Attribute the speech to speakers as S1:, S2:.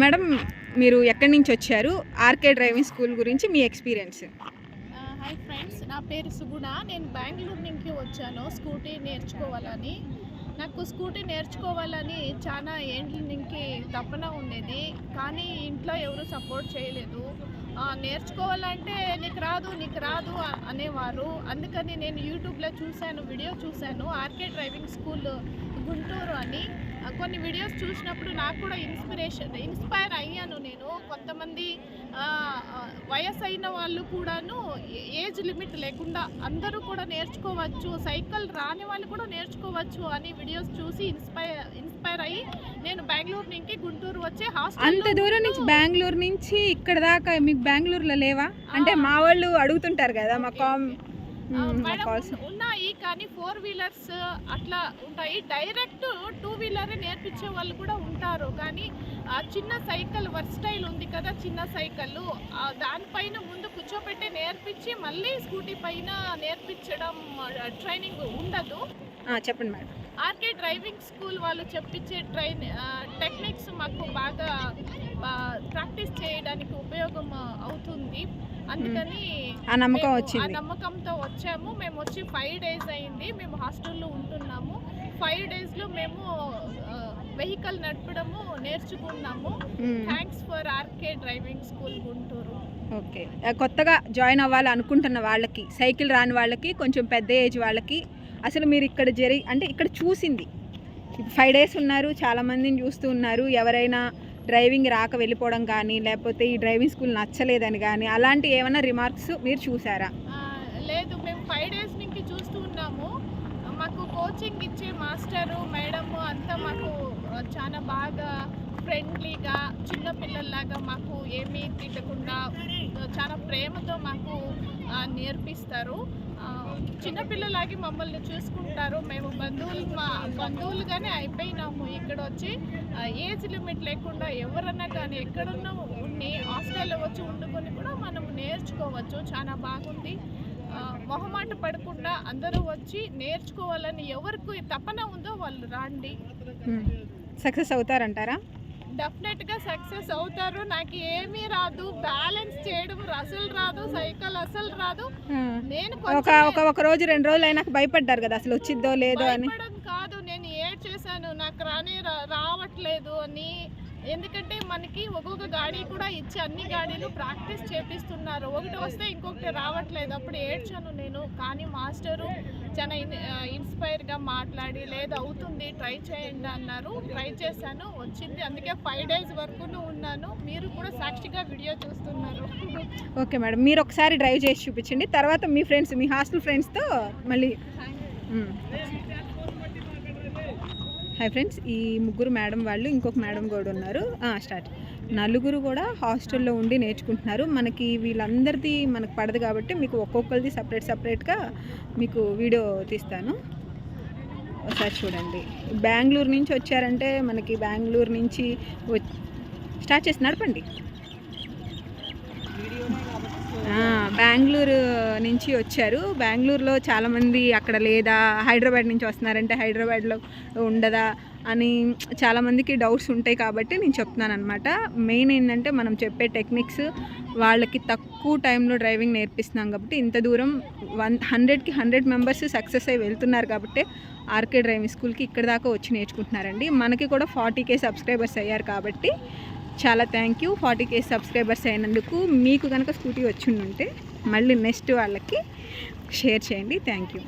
S1: Madam మీరు ఎక్కడి నుంచి వచ్చారు? ఆర్కే డ్రైవింగ్ స్కూల్ గురించి మీ ఎక్స్పీరియన్స్.
S2: హాయ్ ఫ్రెండ్స్ నా పేరు సుగుణ. నేను బెంగళూరు నుంచి వచ్చాను స్కూటీ నేర్చుకోవాలని. నాకు స్కూటీ నేర్చుకోవాలని చాలా ఏండ్ల నుంచి తపన ఉండేది. కానీ ఇంట్లో ఎవరు సపోర్ట్ చేయలేదు. నేర్చుకోవాలంటే నీకు రాదు నీకు రాదు అనేవారు. అందుకని నేను యూట్యూబ్లో చూశాను వీడియో చూశాను. ఆర్కే డ్రైవింగ్ స్కూల్ గుంటూరు అని. కొన్ని వీడియోస్ చూసినప్పుడు నాకు కూడా ఇన్స్పిరేషన్ ఇన్స్పైర్ అయ్యాను నేను. కొంతమంది వయసు అయిన వాళ్ళు కూడాను ఏజ్ లిమిట్ లేకుండా అందరూ కూడా నేర్చుకోవచ్చు సైకిల్ రాని వాళ్ళు కూడా నేర్చుకోవచ్చు అని వీడియోస్ చూసి ఇన్స్పైర్ ఇన్స్పైర్ అయ్యి నేను బెంగళూరు నుంచి గుంటూరు వచ్చే హాస్టల్
S1: అంత దూరం నుంచి బెంగళూరు నుంచి ఇక్కడ దాకా మీకు బెంగళూరులో లేవా? అంటే మా వాళ్ళు అడుగుతుంటారు కదా మా కామ్
S2: ఉన్నాయి కానీ ఫోర్ వీలర్స్ అట్లా ఉంటాయి. డైరెక్ట్ టూ వీలర్ నేర్పించే వాళ్ళు కూడా ఉంటారు. కానీ ఆ చిన్న సైకిల్ వర్స్టైల్ ఉంది కదా చిన్న సైకిల్. దానిపైన ముందు కూర్చోపెట్టి నేర్పించి మళ్ళీ స్కూటీ పైన నేర్పించడం ట్రైనింగ్ ఉండదు.
S1: చెప్పండి మేడం.
S2: ఆర్కే డ్రైవింగ్ స్కూల్ వాళ్ళు చెప్పించే ట్రైన్ టెక్నిక్స్ మాకు బాగా ప్రాక్టీస్ చేయడానికి ఉపయోగం అవుతుంది. అందుకని
S1: ఆ నమ్మకం
S2: మేము ఆ నమ్మకంతో వచ్చాము. మేము వచ్చి ఫైవ్ డేస్ అయింది. మేము హాస్టల్లో ఉంటున్నాము. ఫైవ్ డేస్లో మేము వెహికల్ నడపడము నేర్చుకున్నాము. Thanks for RK driving school Guntur.
S1: Okay. కొత్తగా జాయిన్ అవ్వాలి అనుకుంటున్న వాళ్ళకి సైకిల్ రాని వాళ్ళకి కొంచెం పెద్ద ఏజ్ వాళ్ళకి అసలు మీరు ఇక్కడ జరి అంటే ఇక్కడ చూసింది. ఫైవ్ డేస్ ఉన్నారు చాలా మందిని చూస్తూ ఉన్నారు. ఎవరైనా డ్రైవింగ్ రాక వెళ్ళిపోవడం కానీ లేకపోతే ఈ డ్రైవింగ్ స్కూల్ నచ్చలేదని కానీ అలాంటి ఏమైనా రిమార్క్స్ మీరు చూసారా?
S2: లేదు. మేము ఫైవ్ డేస్ నుంచి చూస్తూ ఉన్నాము. మాకు కోచింగ్ ఇచ్చే మాస్టరు మేడమ్ అంతా మాకు చాలా బాగా ఫ్రెండ్లీగా చిన్న పిల్లల్లాగా మాకు ఏమీ తిట్టకుండా చాలా ప్రేమతో మాకు నేర్పిస్తారు. చిన్నపిల్లలాగి మమ్మల్ని చూసుకుంటారు. మేము బంధువులు మా బంధువులుగానే అయిపోయినాము. ఇక్కడ వచ్చి ఏజ్ లిమిట్ లేకుండా ఎవరన్నా కానీ ఎక్కడున్నా ఉండి హాస్టల్లో వచ్చి వండుకొని కూడా మనం నేర్చుకోవచ్చు. చాలా బాగుంది. మొహమాట పడకుండా అందరూ వచ్చి నేర్చుకోవాలని ఎవరికి తపన ఉందో వాళ్ళు రాండి.
S1: సక్సెస్ అవుతారంటారా?
S2: డెఫినెట్గా సక్సెస్ అవుతారు. నాకు ఏమీ రాదు. బ్యాలెన్స్ చేయడం అసలు రాదు. సైకిల్ అసలు రాదు. నేను
S1: ఒక ఒక ఒక రోజు రెండు రోజులు అయినాక భయపడ్డారు కదా. అసలు వచ్చిద్దో లేదో అని.
S2: కాదు. నేను ఏడ్ చేశాను? నాకు రాని రావట్లేదు అని ఎందుకంటే మనకి ఒక్కొక్క గాడి కూడా ఇచ్చి అన్ని గాడీలు ప్రాక్టీస్ చేపిస్తున్నారు. ఒకటి వస్తే ఇంకొకటి రావట్లేదు. అప్పుడు ఏడ్చాను నేను. కానీ మాస్టరు చాలా ఇన్ ఇన్స్పైర్గా మాట్లాడి లేదు అవుతుంది ట్రై చేయండి అన్నారు. ట్రై చేశాను. వచ్చింది. అందుకే ఫైవ్ డేస్ వరకు ఉన్నాను. మీరు కూడా సాక్షిగా వీడియో చూస్తున్నారు.
S1: Okay madam. మీరు ఒకసారి డ్రైవ్ చేసి చూపించండి. తర్వాత మీ ఫ్రెండ్స్ మీ హాస్టల్ ఫ్రెండ్స్తో మళ్ళీ. హాయ్ ఫ్రెండ్స్ ఈ ముగ్గురు మేడం వాళ్ళు ఇంకొక మేడం కూడా ఉన్నారు. స్టార్ట్. నలుగురు కూడా హాస్టల్లో ఉండి నేర్చుకుంటున్నారు. మనకి వీళ్ళందరిది మనకు పడదు కాబట్టి మీకు ఒక్కొక్కరిది సపరేట్ సపరేట్గా మీకు వీడియో తీస్తాను. ఒకసారి చూడండి. బెంగళూరు నుంచి వచ్చారంటే మనకి బెంగళూరు నుంచి వ- స్టార్ట్ చేసి నడపండి. బెంగళూరు నుంచి వచ్చారు. బెంగళూరులో చాలామంది అక్కడ లేదా హైదరాబాద్ నుంచి వస్తున్నారంటే హైదరాబాద్లో ఉండదా అని చాలామందికి డౌట్స్ ఉంటాయి కాబట్టి నేను చెప్తున్నాను అనమాట మెయిన్ ఏంటంటే మనం చెప్పే టెక్నిక్స్ వాళ్ళకి తక్కువ టైంలో డ్రైవింగ్ నేర్పిస్తున్నాం కాబట్టి ఇంత దూరం వన్ హండ్రెడ్కి హండ్రెడ్ మెంబర్స్ సక్సెస్ అయి వెళ్తున్నారు కాబట్టి ఆర్కే డ్రైవింగ్ స్కూల్కి ఇక్కడ దాకా వచ్చి నేర్చుకుంటున్నారండి. మనకి కూడా ఫార్టీ కే సబ్స్క్రైబర్స్ అయ్యారు కాబట్టి చాలా thank you forty K subscribers అయినందుకు మీకు కనుక స్కూటీ వచ్చి మళ్ళీ నెక్స్ట్ వాళ్ళకి షేర్ చేయండి. Thank you